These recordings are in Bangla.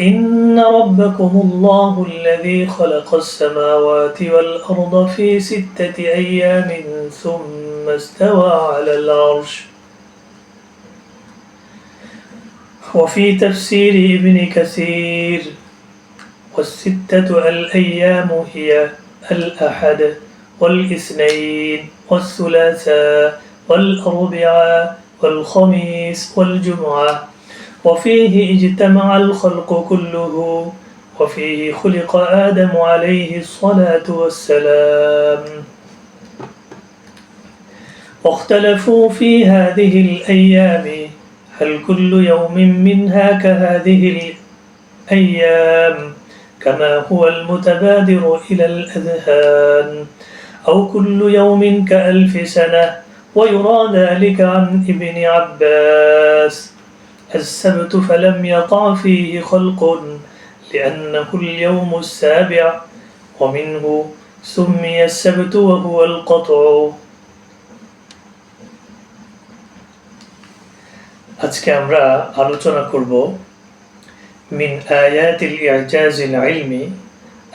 إن ربكم الله الذي خلق السماوات والأرض في ستة أيام ثم استوى على العرش. وفي تفسير ابن كثير والستة الأيام هي الأحد والإثنين والثلاثاء والأربعاء والخميس والجمعة. وفيه اجتمع الخلق كله وفيه خلق آدم عليه الصلاة والسلام. واختلفوا في هذه الأيام هل كل يوم منها كهذه الأيام كما هو المتبادر إلى الأذهان؟ أو كل يوم كألف سنة ويرى ذلك عن ابن عباس؟ السبت فلم يقع فيه خلق لأنه اليوم السابع ومنه سمي السبت وهو القطع আজকে আমরা আলোচনা করব من آيات الإعجاز العلمي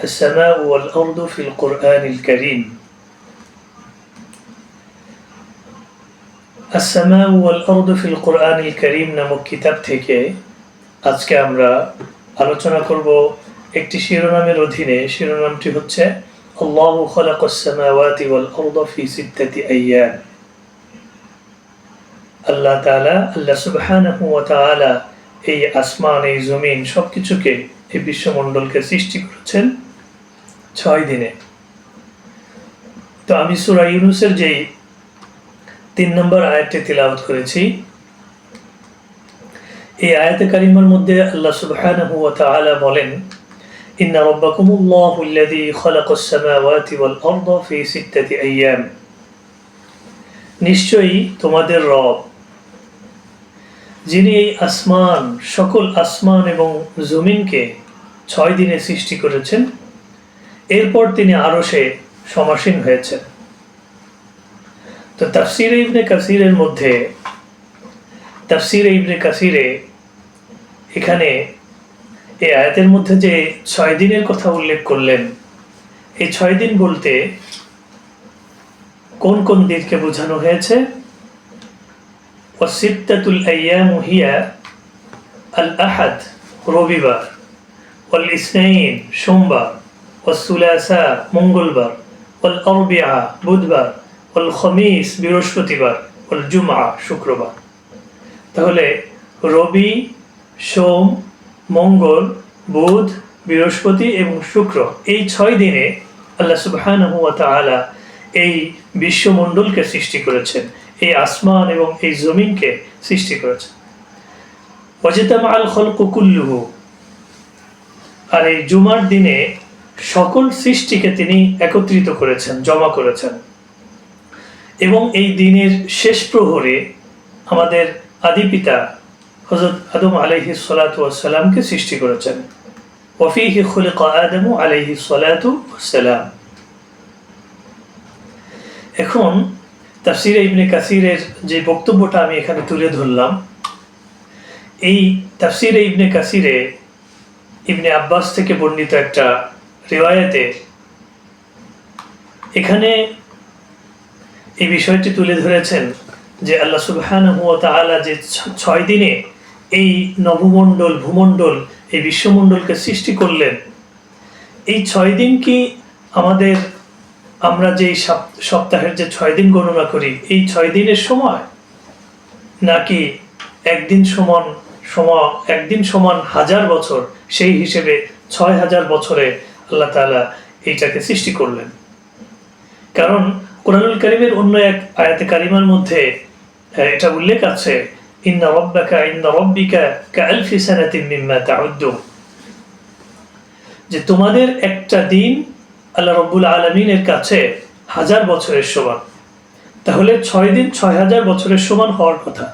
السماء والأرض في القرآن الكريم নামক কিতাব থেকে আজকে আমরা আলোচনা করব একটি শিরোনামের অধীনে। শিরোনামটি হচ্ছে, আল্লাহ খলাক আসসামাওয়াতি ওয়াল অর্দ ফি সিদ্দাতি আইয়ান আল্লাহ তাআলা, আল্লাহ সুবহানাহু ওয়া তাআলা এই আসমান, এই জমিন সব কিছুকে এই বিশ্বমণ্ডলকে সৃষ্টি করেছেন ছয় দিনে। তো আমি সুরা ইউনুসের যেই তিন নম্বর আয়াতটি তিলাওয়াত করেছি। এই আয়াতে কারিমার মধ্যে আল্লাহ সুবহানাহু ওয়া তাআলা বলেন, ইন্না রাব্বাকুমুল্লাহু আল্লাযী খালাকাস সামাওয়াতি ওয়াল আরদা ফি সিত্তাতি আইয়াম। নিশ্চয়ই তোমাদের রব, যিনি এই আসমান, সকল আসমান এবং জমিনকে ছয় দিনে সৃষ্টি করেছেন, এরপর তিনি আরও সে সমাসীন হয়েছেন। তো তাফসির ইবনে কাসিরের মধ্যে, তাফসির ইবনে কাসিরে এখানে এই আয়াতের মধ্যে যে ছয় দিনের কথা উল্লেখ করলেন, এই ছয় দিন বলতে কোন কোন দিনকে বোঝানো হয়েছে? ওয়াসিত্তাতুল আইয়ামু হিয়া আল আহাদ, রবিবার। ওয়াল ইসনাইন, সোমবার। ওয়াসুলাসা মঙ্গলবার। ওয়াল অরবিয়া বুধবার। ওল খমিস বৃহস্পতিবার ওল জুমা শুক্রবার। তাহলে রবি, সোম, মঙ্গল, বুধ, বৃহস্পতি এবং শুক্র এই ছয় দিনে আল্লাহ সুবহান এই বিশ্বমণ্ডলকে সৃষ্টি করেছেন, এই আসমান এবং এই জমিনকে সৃষ্টি করেছেন। অজেতাম আল খল কুকুল্লুহু আর এই জুমার দিনে সকল সৃষ্টিকে তিনি একত্রিত করেছেন, জমা করেছেন। এবং এই দিনের শেষ প্রহরে আমাদের আদি পিতা হজরত আদম আলহি সালাতামকে সৃষ্টি করেছেন। ওফিহি খুলিক আদম আলহি সালাতাম এখন তাফসির ইবনে কাসিরের যে বক্তব্যটা আমি এখানে তুলে ধরলাম, এই তাফসির ইবনে কাসিরে ইবনে আব্বাস থেকে বর্ণিত একটা রেওয়ায়তে এখানে এই বিষয়টি তুলে ধরেছেন যে আল্লাহ সুবহান যে ছয় দিনে এই নভমণ্ডল ভূমণ্ডল, এই বিশ্বমণ্ডলকে সৃষ্টি করলেন। এই ছয় দিন কি আমাদের আমরা যে সপ্তাহের যে ছয় দিন গণনা করি, এই ছয় দিনের সময়? নাকি একদিন সমান সময় একদিন সমান হাজার বছর, সেই হিসেবে ছয় হাজার বছরে আল্লাহ তালা এইটাকে সৃষ্টি করলেন। কারণ কোরআনুল করিমের অন্য এক আয়াতে কারিমার মধ্যে এটা উল্লেখ আছে, ইন্না রব্বাকা ইন্না রব্বিকা কাআলফি সানাতিন মিম্মা তাউদ্দুন যে তোমাদের একটা দিন আল্লাহ রব্বুল আলমিনের কাছে হাজার বছরের সমান। তাহলে ছয় দিন ছয় হাজার বছরের সমান হওয়ার কথা।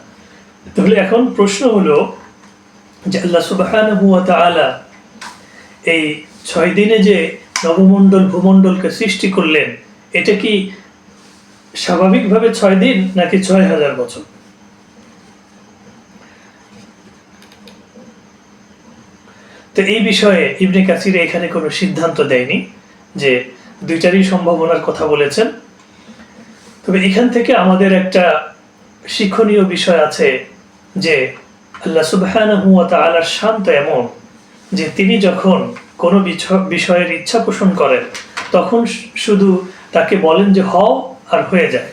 তাহলে এখন প্রশ্ন হলো যে আল্লাহ সুবহানাহু ওয়া তাআলা এই ছয় দিনে যে নবমণ্ডল, ভূমণ্ডলকে সৃষ্টি করলেন, এটা কি স্বাভাবিকভাবে ছয় দিন নাকি ছয় হাজার বছর? তো এই বিষয়ে ইবনে কাসির এখানে কোনো সিদ্ধান্ত দেয়নি যে দুইটারই সম্ভাবনার কথা বলেছেন। তবে এখান থেকে আমাদের একটা শিক্ষণীয় বিষয় আছে যে আল্লাহ সুবহানাহু ওয়া তাআলার শান্ত এমন যে তিনি যখন কোনো বিষয়ের ইচ্ছা পোষণ করেন, তখন শুধু তাকে বলেন যে, হও আর হয়ে যায়।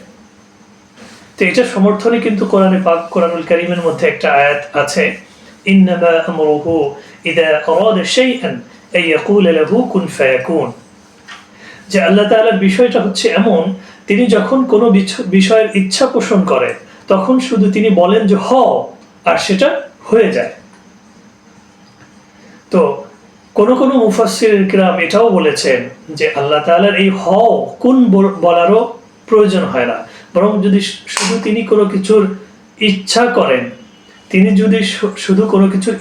তো এটা সমর্থনে কিন্তু কোরআনে পাক, কোরআনুল কারীমের মধ্যে একটা আয়াত আছে আমরুহু ইদা শাইআন আই লাহু কুন ফায়াকুন। যে আল্লাহ তাআলার বিষয়টা হচ্ছে এমন, তিনি যখন কোনো বিষয়ের ইচ্ছা পোষণ করেন তখন শুধু তিনি বলেন যে হও, আর সেটা হয়ে যায়। তো কোন কোন মুফাসসির কিরাম এটাও বলেছেন যে আল্লাহ তাআলার এই হ কোন বলারও প্রয়োজন হয় না। বরং যদি শুধু তিনি কোনো কিছুর ইচ্ছা করেন, তিনি যদি শুধু কোনো কিছুর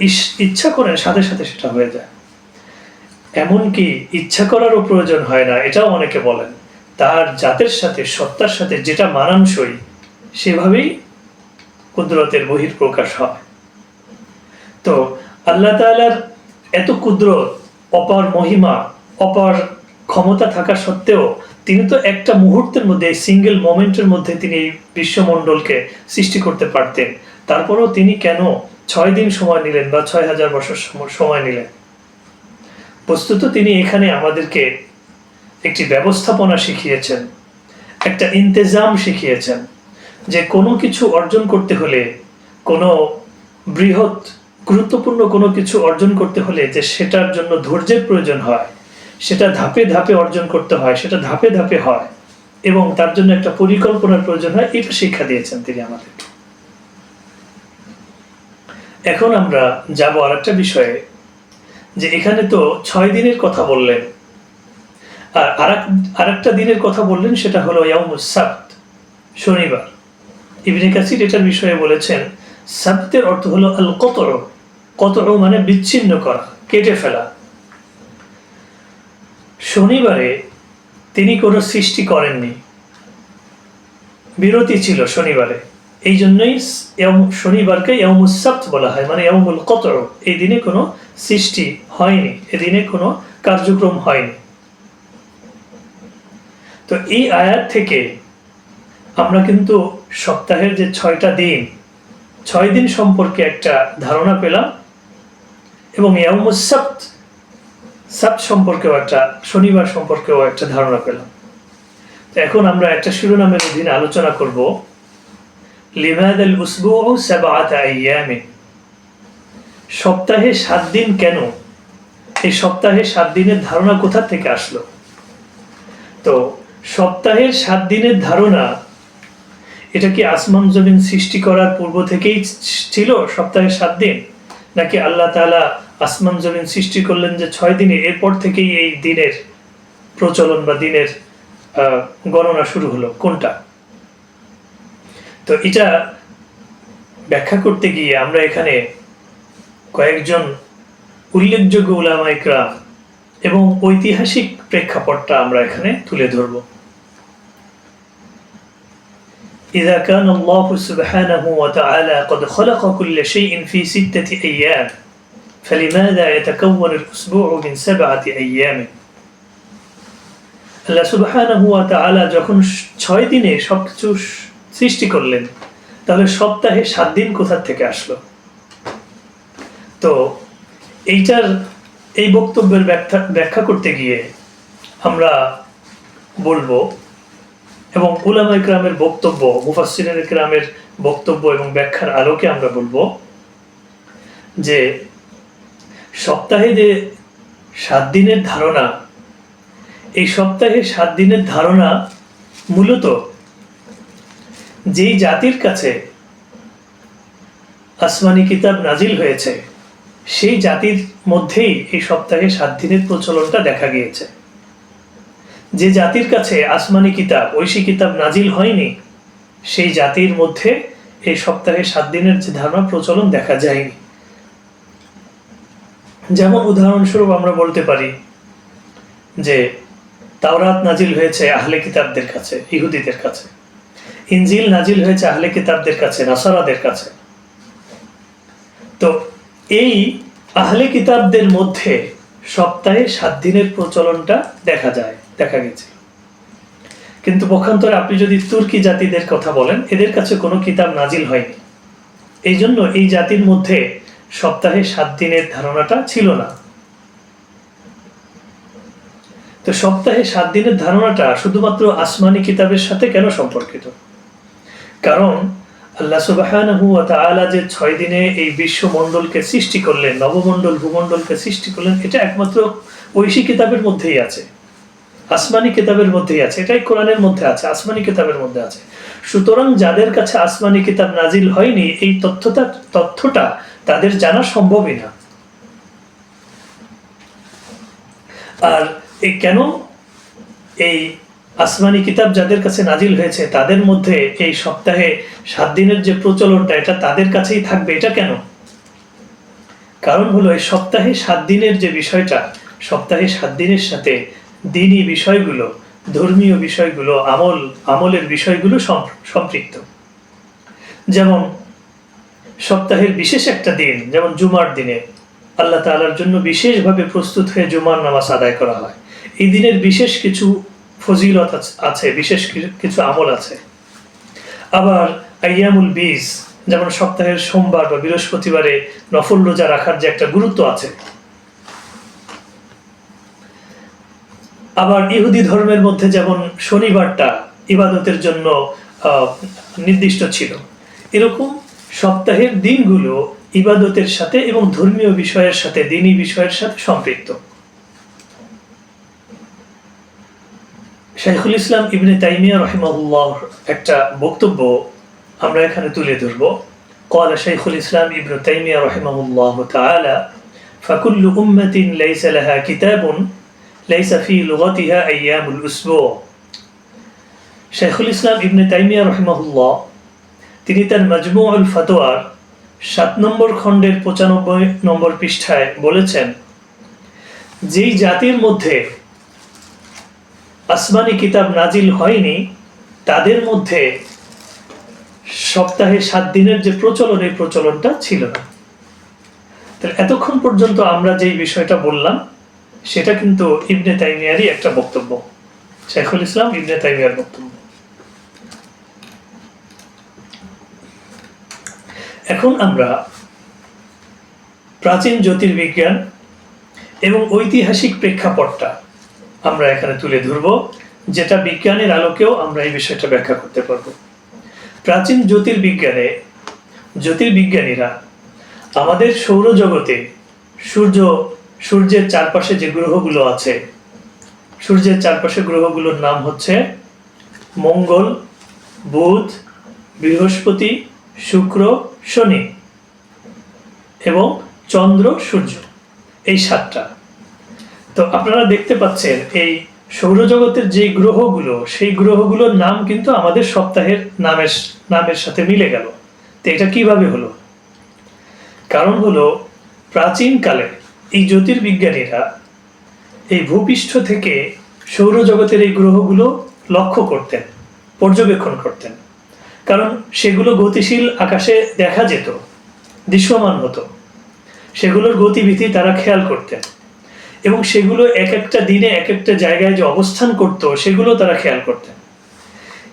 ইচ্ছা করেন, সাথে সাথে সেটা হয়ে যায়। এমনকি ইচ্ছা করারও প্রয়োজন হয় না, এটাও অনেকে বলেন। তার জাতের সাথে, সত্তার সাথে যেটা মানানসই, সেভাবেই কুদরতের বহির প্রকাশ হয়। তো আল্লাহ তাআলার এত কুদরত, অপার মহিমা, অপার ক্ষমতা থাকা সত্ত্বেও তিনি তো একটা মুহূর্তের মধ্যে সিঙ্গেল মোমেন্টের মধ্যে তিনি এই বিশ্বমণ্ডলকে সৃষ্টি করতে পারতেন। তারপরেও তিনি কেন ছয় দিন সময় নিলেন বা ছয় হাজার বছর সময় নিলেন? বস্তুত তিনি এখানে আমাদেরকে একটি ব্যবস্থাপনা শিখিয়েছেন, একটা ইন্তেজাম শিখিয়েছেন যে কোনো কিছু অর্জন করতে হলে, কোনো বৃহৎ, গুরুত্বপূর্ণ কোনো কিছু অর্জন করতে হলে যে সেটার জন্য ধৈর্যের প্রয়োজন হয় সেটা ধাপে ধাপে অর্জন করতে হয়, সেটা ধাপে ধাপে হয় এবং তার জন্য একটা পরিকল্পনার প্রয়োজন হয়, এটা শিক্ষা দিয়েছেন তিনি আমাদেরকে এখন আমরা যাব আরেকটা বিষয়ে, যে এখানে তো ছয় দিনের কথা বললেন। আর আর একটা দিনের কথা বললেন, সেটা হলো সাbt শনিবার। ইবনে কাসির এটার বিষয়ে বলেছেন, সাবতের অর্থ হলো আল কতর কতর মানে বিচ্ছিন্ন করা, কেটে ফেলা। শনিবারে তিনি কোনো সৃষ্টি করেননি। বিরতি ছিল শনিবারে। এই জন্যই শনিবারকে ইয়ামুস বলা হয় মানে ইয়ামুল কতর এই দিনে কোনো সৃষ্টি হয়নি এদিনে কোনো কার্যক্রম হয়নি। তো এই আয়াত থেকে আমরা কিন্তু সপ্তাহের যে ছয়টা দিন, ছয় দিন সম্পর্কে একটা ধারণা পেলাম এবং ইয়ামুস সাbt সম্পর্কেও একটা, শনিবার সম্পর্কেও একটা ধারণা পেলাম। এখন আমরা একটা শিরোনামের অধীনে আলোচনা করব, লিমাদ উসবু সাবাত সপ্তাহে সাত দিন কেন? এই সপ্তাহে সাত দিনের ধারণা কোথা থেকে আসলো? তো সপ্তাহের সাত দিনের ধারণা, এটা কি আসমান জমিন সৃষ্টি করার পূর্ব থেকেই ছিল সপ্তাহে সাত দিন? নাকি আল্লাহ তাআলা আসমান জমিন সৃষ্টি করলেন যে ছয় দিনে এরপর থেকেই এই দিনের প্রচলন বা দিনের আহ, গণনা শুরু হলো কোনটা তো এটা ব্যাখ্যা করতে গিয়ে আমরা এখানে কয়েকজন উল্লেখযোগ্য উলামা ইকরাম এবং ঐতিহাসিক প্রেক্ষাপটটা আমরা এখানে তুলে ধরব إذا كان الله سبحانه وتعالى قد خلق كل شيء في ستة أيام فلماذا يتكون الأسبوع من سبعة أيام আল্লাহ সুবহানাহু ওয়া তাআলা যখন ছয় দিনে সবকিছু সৃষ্টি করলেন তাহলে সপ্তাহে সাত দিন কোথা থেকে আসলো তো এইটার এই বক্তব্যের ব্যাখ্যা ব্যাখ্যা করতে গিয়ে আমরা বলবো এবং উলামা ইকরামের বক্তব্য মুফাসসিরিন ইকরামের বক্তব্য এবং ব্যাখ্যার আলোকে আমরা বলবো যে সপ্তাহে যে সাত দিনের ধারণা, এই সপ্তাহে সাত দিনের ধারণা মূলত যেই জাতির কাছে আসমানি কিতাব নাজিল হয়েছে, সেই জাতির মধ্যেই এই সপ্তাহে সাত দিনের প্রচলনটা দেখা গিয়েছে। যে জাতির কাছে আসমানি কিতাব, ঐশী কিতাব নাজিল হয়নি, সেই জাতির মধ্যে এই সপ্তাহে সাত দিনের যে ধারণা প্রচলন দেখা যায়নি। যেমন উদাহরণস্বরূপ আমরা বলতে পারি যে তাওরাত নাজিল হয়েছে আহলে কিতাবদের কাছে, ইহুদিদের কাছে। ইঞ্জিল নাজিল হয়েছে আহলে কিতাবদের কাছে, নাসারাদের কাছে। তো এই আহলে কিতাবদের মধ্যে সপ্তাহে সাত দিনের প্রচলনটা দেখা যায়, দেখা গেছে। কিন্তু পক্ষান্তরে আপনি যদি তুর্কি জাতিদের কথা বলেন, এদের কাছে কোনো কিতাব নাজিল হয়নি। এই জন্য এই জাতির মধ্যে সপ্তাহে সাত দিনের ধারণাটা ছিল না। তো সপ্তাহে সাত দিনের ধারণাটা শুধুমাত্র আসমানি কিতাবের সাথে কেন সম্পর্কিত? কারণ আল্লাহ সুবাহানহু ওয়া তাআলা যে ছয় দিনে এই বিশ্বমণ্ডলকে সৃষ্টি করলেন, নবমণ্ডল, ভূমণ্ডলকে সৃষ্টি করলেন, এটা একমাত্র ঐশী কিতাবের মধ্যেই আছে। আসমানি কিতাবের মধ্যেই আছে, এটাই কোরআনের মধ্যে আছে, আসমানি কিতাবের মধ্যে আছে। সুতরাং যাদের কাছে আসমানি কিতাব নাজিল হয়নি, এই তথ্যটা তথ্যটা তাদের জানা সম্ভবই না। আর এই কেন এই আসমানি কিতাব যাদের কাছে নাজিল হয়েছে, তাদের মধ্যে এই সপ্তাহে সাত দিনের যে প্রচলনটা, এটা তাদের কাছেই থাকবে, এটা কেন? কারণ হলো, এই সপ্তাহে সাত দিনের যে বিষয়টা, সপ্তাহে সাত দিনের সাথে দিনই বিষয়গুলো, ধর্মীয় বিষয়গুলো, আমল, আমলের বিষয়গুলো সম্পৃক্ত। যেমন সপ্তাহের বিশেষ একটা দিন, যেমন জুমার দিনে, আল্লাহ তাআলার জন্য বিশেষভাবে প্রস্তুত হয়ে জুমার নামাজ আদায় করা হয়। এই দিনের বিশেষ কিছু ফজিলত আছে বিশেষ কিছু আমল আছে। আবার আইয়ামুল বীজ, যেমন সপ্তাহের সোমবার বা বৃহস্পতিবারে নফল রোজা রাখার যে একটা গুরুত্ব আছে। আবার ইহুদি ধর্মের মধ্যে যেমন শনিবারটা ইবাদতের জন্য নির্দিষ্ট ছিল। এরকম সপ্তাহের দিনগুলো ইবাদতের সাথে এবং ধর্মীয় বিষয়ের সাথে দিনী বিষয়ের সাথে সম্পৃক্ত শাইখুল ইসলাম ইবনে তাইমিয়া রহিমাহুল্লাহ একটা বক্তব্য আমরা এখানে তুলে ধরব قال شيخ الإسلام ابن تيمية رحمه الله تعالى فكل أمة ليس لها كتاب ليس في لغتها أيام الأسبوع শাইখুল ইসলাম ইবনে তাইমিয়া রহিমাহুল্লাহ তিনি তার মাজমুউল ফতোয়ার সাত নম্বর খণ্ডের পঁচানব্বই নম্বর পৃষ্ঠায় বলেছেন, যেই জাতির মধ্যে আসমানি কিতাব নাজিল হয়নি, তাদের মধ্যে সপ্তাহে সাত দিনের যে প্রচলন, এই প্রচলনটা ছিল না। এতক্ষণ পর্যন্ত আমরা যেই বিষয়টা বললাম, সেটা কিন্তু ইবনে তাইমিয়ারই একটা বক্তব্য। শেখুল ইসলাম ইবনে তাইমিয়ার বক্তব্য। এখন আমরা প্রাচীন জ্যোতির্বিজ্ঞান এবং ঐতিহাসিক প্রেক্ষাপটটা আমরা এখানে তুলে ধরব, যেটা বিজ্ঞানের আলোকেও আমরা এই বিষয়টা ব্যাখ্যা করতে পারব। প্রাচীন জ্যোতির্বিজ্ঞানে জ্যোতির্বিজ্ঞানীরা আমাদের সৌরজগতে সূর্য, সূর্যের চারপাশে যে গ্রহগুলো আছে, সূর্যের চারপাশে গ্রহগুলোর নাম হচ্ছে মঙ্গল, বুধ, বৃহস্পতি শুক্র, শনি এবং চন্দ্র, সূর্য, এই সাতটা। তো আপনারা দেখতে পাচ্ছেন, এই সৌরজগতের যে গ্রহগুলো, সেই গ্রহগুলোর নাম কিন্তু আমাদের সপ্তাহের নামের নামের সাথে মিলে গেল। তো এটা কীভাবে হলো? কারণ হলো প্রাচীনকালে এই জ্যোতির্বিজ্ঞানীরা এই ভূপৃষ্ঠ থেকে সৌরজগতের এই গ্রহগুলো লক্ষ্য করতেন, পর্যবেক্ষণ করতেন। কারণ সেগুলো গতিশীল আকাশে দেখা যেত, দৃশ্যমান হতো। সেগুলোর গতিবিধি তারা খেয়াল করতেন। এবং সেগুলো এক একটা দিনে এক একটা জায়গায় যে অবস্থান করত, সেগুলো তারা খেয়াল করতেন।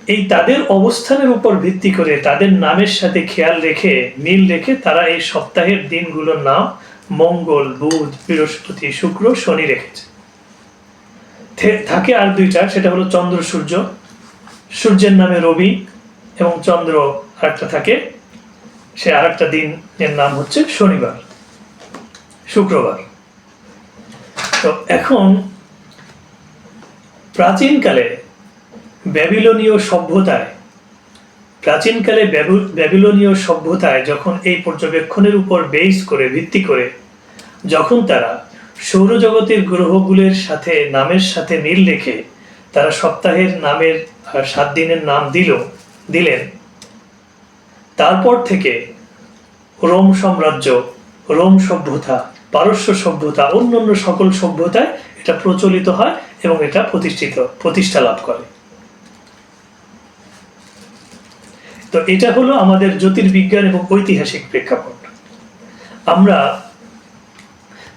এই তাদের অবস্থানের উপর ভিত্তি করে তাদের নামের সাথে খেয়াল রেখে, মিল রেখে তারা এই সপ্তাহের দিনগুলোর নাম মঙ্গল, বুধ, বৃহস্পতি, শুক্র, শনি রেখেছে। থাকে আর দুইটা, সেটা হলো চন্দ্র সূর্য। সূর্যের নামে রবি এবং চন্দ্র আরেকটা থাকে। সে আরেকটা দিন এর নাম হচ্ছে শনিবার, শুক্রবার। তো এখন প্রাচীনকালে ব্যাবিলনীয় সভ্যতায়, প্রাচীনকালে ব্যাবু- ব্যাবিলনীয় সভ্যতায় যখন এই পর্যবেক্ষণের উপর বেস করে, ভিত্তি করে, যখন তারা সৌরজগতের গ্রহগুলোর সাথে, নামের সাথে মিল রেখে তারা সপ্তাহের নামের সাত দিনের নাম দিল দিলেন। তারপর থেকে রোম সাম্রাজ্য, রোম সভ্যতা, পারস্য সভ্যতা, অন্যান্য সকল সভ্যতায় এটা প্রচলিত হয় এবং এটা প্রতিষ্ঠিত, প্রতিষ্ঠা লাভ করে। তো এটা হলো আমাদের জ্যোতির্বিজ্ঞান এবং ঐতিহাসিক প্রেক্ষাপট। আমরা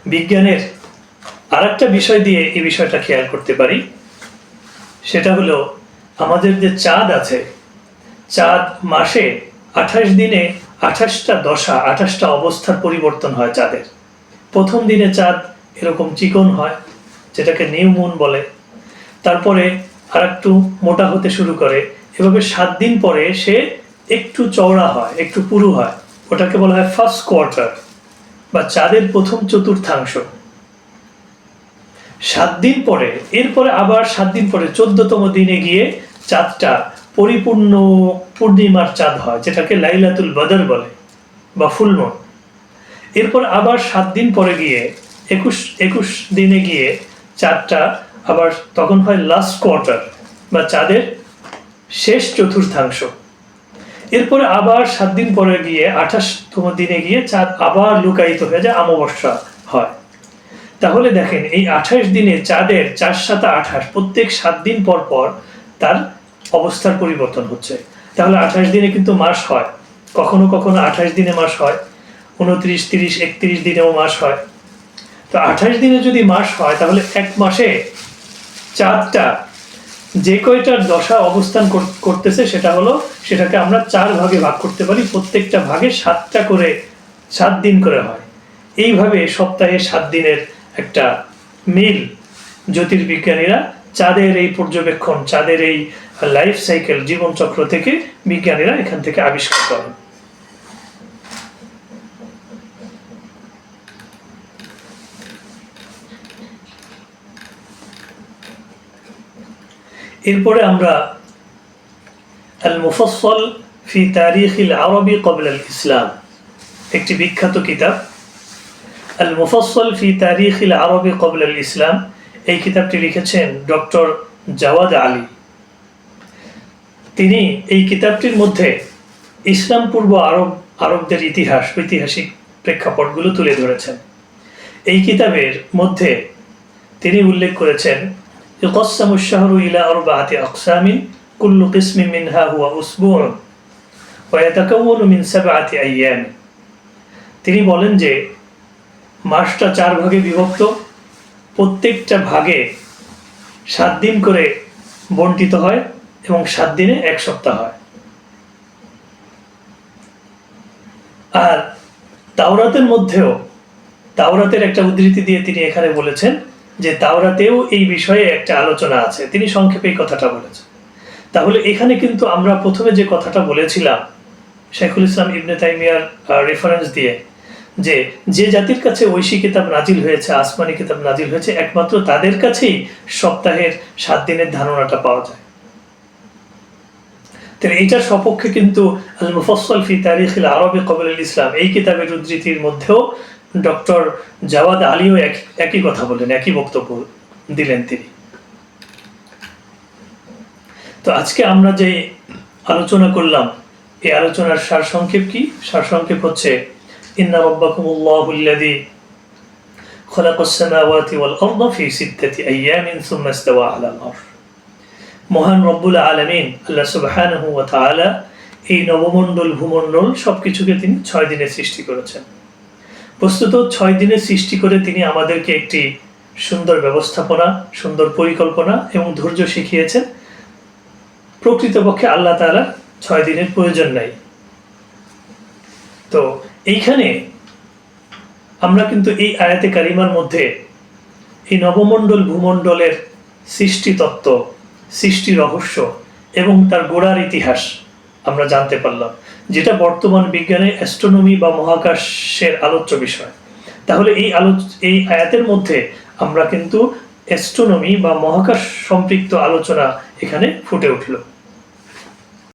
বিজ্ঞানের আর একটা বিষয় দিয়ে এই বিষয়টা খেয়াল করতে পারি। সেটা হলো আমাদের যে চাঁদ আছে চাঁদ মাসে আঠাশ দিনে আঠাশটা দশা, আঠাশটা অবস্থার পরিবর্তন হয় চাঁদের। প্রথম দিনে চাঁদ এরকম চিকন হয়, যেটাকে নিউ মুন বলে। তারপরে আর একটু মোটা হতে শুরু করে। এভাবে সাত দিন পরে সে একটু চওড়া হয়, একটু পুরু হয়। ওটাকে বলা হয় ফার্স্ট কোয়ার্টার বা চাঁদের প্রথম চতুর্থাংশ। সাত দিন পরে, এরপরে আবার সাত দিন পরে চোদ্দতম দিনে গিয়ে চাঁদটা পরিপূর্ণ পূর্ণিমার চাঁদ হয়, যেটাকে লাইলাতুল বদর বলে বা ফুলমন এরপর আবার সাত দিন পরে গিয়ে, একুশ একুশ দিনে গিয়ে চাঁদটা আবার তখন হয় লাস্ট কোয়ার্টার বা চাঁদের শেষ চতুর্থাংশ এরপরে আবার সাত দিন পরে গিয়ে, আঠাশতম দিনে গিয়ে চাঁদ আবার লুকায়িত হয়ে যায়, অমাবস্যা হয়। তাহলে দেখেন, এই আঠাশ দিনে চাঁদের চার সাতা আঠাশ, প্রত্যেক সাত দিন পর পর তার অবস্থার পরিবর্তন হচ্ছে। তাহলে আঠাশ দিনে কিন্তু মাস হয়। কখনো কখনো আঠাশ দিনে মাস হয়। উনত্রিশ তিরিশ, একত্রিশ দিনেও মাস হয়। তো আঠাশ দিনে যদি মাস হয়, তাহলে এক মাসে চাঁদটা যে কয়টার দশা অবস্থান করতেছে সেটা হলো, সেটাকে আমরা চার ভাগে ভাগ করতে পারি। প্রত্যেকটা ভাগে সাতটা করে, সাত দিন করে হয়। এইভাবে সপ্তাহে সাত দিনের একটা মিল জ্যোতির্বিজ্ঞানীরা চাঁদের এই পর্যবেক্ষণ, চাঁদের এই লাইফ সাইকেল জীবনচক্র থেকে বিজ্ঞানীরা এখান থেকে আবিষ্কার করেন। এরপরে আমরা আল মুফসল ফি তারিখিল আরবি কবল আল ইসলাম একটি বিখ্যাত কিতাব। আল মুফসল ফি তারিখিল আরবি কবল আল ইসলাম এই কিতাবটি লিখেছেন ডক্টর জাওয়াদ আলী। তিনি এই কিতাবটির মধ্যে ইসলাম পূর্ব আরব, আরবদের ইতিহাস, ঐতিহাসিক প্রেক্ষাপটগুলো তুলে ধরেছেন। এই কিতাবের মধ্যে তিনি উল্লেখ করেছেন ইকসামুশাহরু ইলা আরবাআতি আকসামিন, কুল্লু কিসমি মিনহা হুয়া উসবুন ওয়াতাকাউনু মিন সাবআতি আইয়াম। তিনি বলেন যে, মাসটা চার ভাগে বিভক্ত। প্রত্যেকটা ভাগে সাত দিন করে বন্টিত হয়। এবং সাত দিনে এক সপ্তাহ হয়। আর তাওরাতের মধ্যেও, তাওরাতের একটা উদ্ধৃতি দিয়ে তিনি এখানে বলেছেন যে তাওরাতেও এই বিষয়ে একটা আলোচনা আছে। তিনি সংক্ষেপে এই কথাটা বলেছেন। তাহলে এখানে কিন্তু আমরা প্রথমে যে কথাটা বলেছিলাম, শেখুল ইসলাম ইবনে তাইমিয়ার রেফারেন্স দিয়ে, যে যে জাতির কাছে ঐশী কিতাব নাজিল হয়েছে, আসমানি কিতাব নাজিল হয়েছে, একমাত্র তাদের কাছেই সপ্তাহের সাত দিনের ধারণাটা পাওয়া যায়। তাহলে এইটার সপক্ষে কিন্তু আল মুফসল ফি তারিখিল আরবে কবল ইসলাম এই কিতাবের উদ্ধৃতির মধ্যেও ডক্টর জাওয়াদ আলীও এক- একই কথা বলেন একই বক্তব্য দিলেন তিনি তো আজকে আমরা যে আলোচনা করলাম এই আলোচনার সারসংক্ষেপ কি সারসংক্ষেপ হচ্ছে ইন্না রব্বাকুমুল্লাহুল্লাযী خلق السماوات والأرض في ستة أيام ثم استوى على العرش মহান রব্বুল আলমিন, আল্লাহ সুবহানাহু ওয়া তাআলা এই নবমণ্ডল, ভূমণ্ডল সবকিছুকে তিনি ছয় দিনে সৃষ্টি করেছেন। বস্তুত ছয় দিনে সৃষ্টি করে তিনি আমাদেরকে একটি সুন্দর ব্যবস্থাপনা, সুন্দর পরিকল্পনা এবং ধৈর্য শিখিয়েছেন। প্রকৃতপক্ষে আল্লাহ তাআলা ছয় দিনের প্রয়োজন নাই। তো এইখানে আমরা কিন্তু এই আয়াতে কারিমার মধ্যে এই নবমণ্ডল, ভূমণ্ডলের সৃষ্টি তত্ত্ব সৃষ্টি রহস্য এবং তার গোড়ার ইতিহাস আমরা জানতে পারলাম, যেটা বর্তমান বিজ্ঞানে অ্যাস্ট্রোনমি বা মহাকাশের আলোচ্য বিষয়। তাহলে এই আলোচ, এই আয়াতের মধ্যে আমরা কিন্তু অ্যাস্ট্রোনমি বা মহাকাশ সম্পৃক্ত আলোচনা এখানে ফুটে উঠল।